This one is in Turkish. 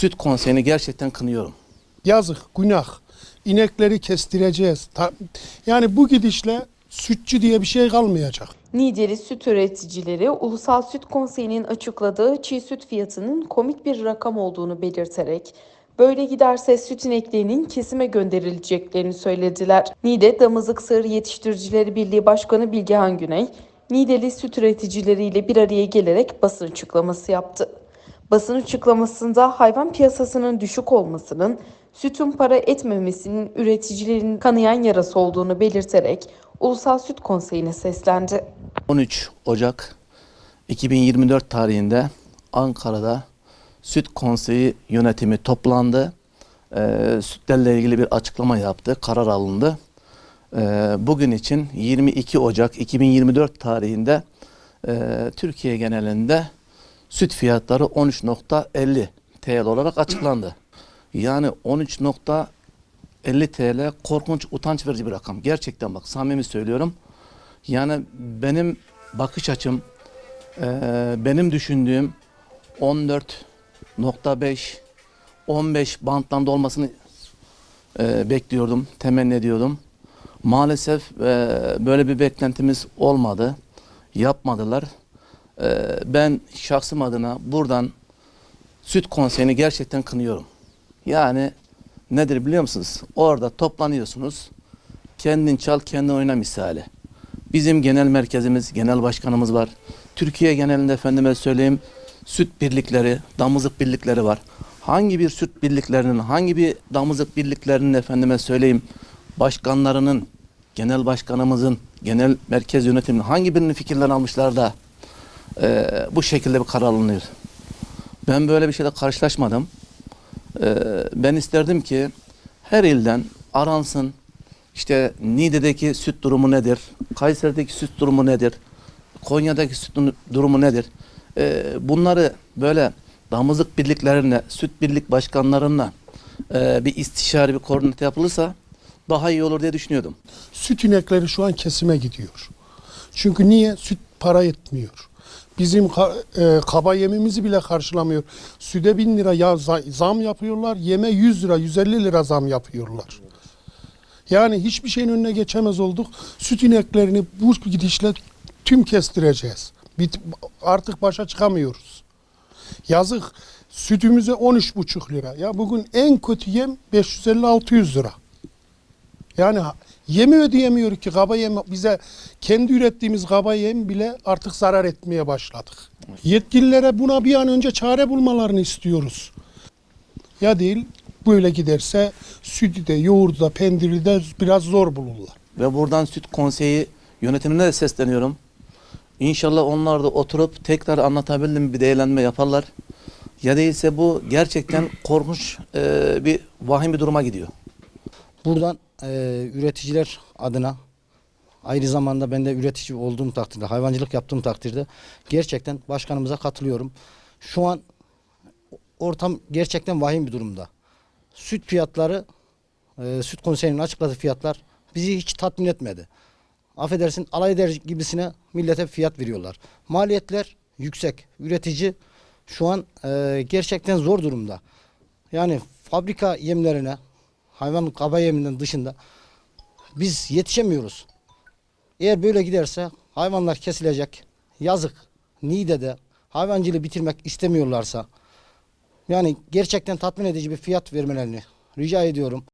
Süt konseyini gerçekten kınıyorum. Yazık, günah. İnekleri kestireceğiz. Ta- yani bu gidişle sütçü diye bir şey kalmayacak. Niğdeli süt üreticileri Ulusal Süt Konseyi'nin açıkladığı çiğ süt fiyatının komik bir rakam olduğunu belirterek böyle giderse süt ineklerinin kesime gönderileceklerini söylediler. Niğde Damızlık Sığır Yetiştiricileri Birliği Başkanı Bilgehan Güney, Niğdeli süt üreticileriyle bir araya gelerek basın açıklaması yaptı. Basın açıklamasında hayvan piyasasının düşük olmasının sütün para etmemesinin üreticilerin kanayan yarası olduğunu belirterek Ulusal Süt Konseyi'ne seslendi. 13 Ocak 2024 tarihinde Ankara'da Süt Konseyi yönetimi toplandı. Ee, sütlerle ilgili bir açıklama yaptı. Karar alındı. Ee, bugün için 22 Ocak 2024 tarihinde e, Türkiye genelinde süt fiyatları 13.50 TL olarak açıklandı. Yani 13.50 TL korkunç, utanç verici bir rakam. Gerçekten bak samimi söylüyorum. Yani benim bakış açım, benim düşündüğüm 14.5, 15 bantlarında olmasını eee, bekliyordum, temenni ediyordum. Maalesef böyle bir beklentimiz olmadı, yapmadılar. Eee, ben şahsım adına buradan süt konseyini gerçekten kınıyorum. Yani nedir biliyor musunuz? Orada toplanıyorsunuz, kendin çal kendin oyna misali. Bizim genel merkezimiz, genel başkanımız var. Türkiye genelinde efendime söyleyeyim süt birlikleri, damızlık birlikleri var. Hangi bir süt birliklerinin, hangi bir damızlık birliklerinin efendime söyleyeyim başkanlarının, genel başkanımızın, genel merkez yönetiminin hangi birinin fikirlerini almışlar da eee, bu şekilde bir karar alınıyor. Ben böyle bir şeyle karşılaşmadım. Eee, ben isterdim ki her ilden aransın, işte Niğde'deki süt durumu nedir? Kayseri'deki süt durumu nedir? Konya'daki süt durumu nedir? Ee, bunları böyle damızlık birliklerine, süt birlik başkanlarına e, bir istişare, bir koordinat yapılırsa daha iyi olur diye düşünüyordum. Süt inekleri şu an kesime gidiyor. Çünkü niye? Süt para etmiyor. Bizim e, kaba yemimizi bile karşılamıyor. Süde bin lira ya za- zam yapıyorlar, yeme 100 lira, 150 lira zam yapıyorlar. Yani hiçbir şeyin önüne geçemez olduk. Süt ineklerini bu gidişle tüm kestireceğiz. Bit, artık başa çıkamıyoruz. Yazık. Sütümüze 13,5 lira. Ya bugün en kötü yem 550-600 lira. Yani yemi ödeyemiyor ki kaba yem bize kendi ürettiğimiz kaba yem bile artık zarar etmeye başladık. Yetkililere buna bir an önce çare bulmalarını istiyoruz. Ya değil böyle giderse sütü de yoğurdu da pendiri de biraz zor bulurlar. Ve buradan süt konseyi yönetimine de sesleniyorum. İnşallah onlar da oturup tekrar anlatabildim bir değerlenme yaparlar. Ya değilse bu gerçekten korkunç e, bir vahim bir duruma gidiyor. Buradan e, üreticiler adına ayrı zamanda ben de üretici olduğum takdirde, hayvancılık yaptığım takdirde gerçekten başkanımıza katılıyorum. Şu an ortam gerçekten vahim bir durumda. Süt fiyatları, e, süt konseyinin açıkladığı fiyatlar bizi hiç tatmin etmedi. Affedersin alay eder gibisine millete fiyat veriyorlar. Maliyetler yüksek. Üretici şu an e, gerçekten zor durumda. Yani fabrika yemlerine, hayvan kaba yeminden dışında biz yetişemiyoruz. Eğer böyle giderse hayvanlar kesilecek. Yazık. Niğde'de hayvancılığı bitirmek istemiyorlarsa yani gerçekten tatmin edici bir fiyat vermelerini rica ediyorum.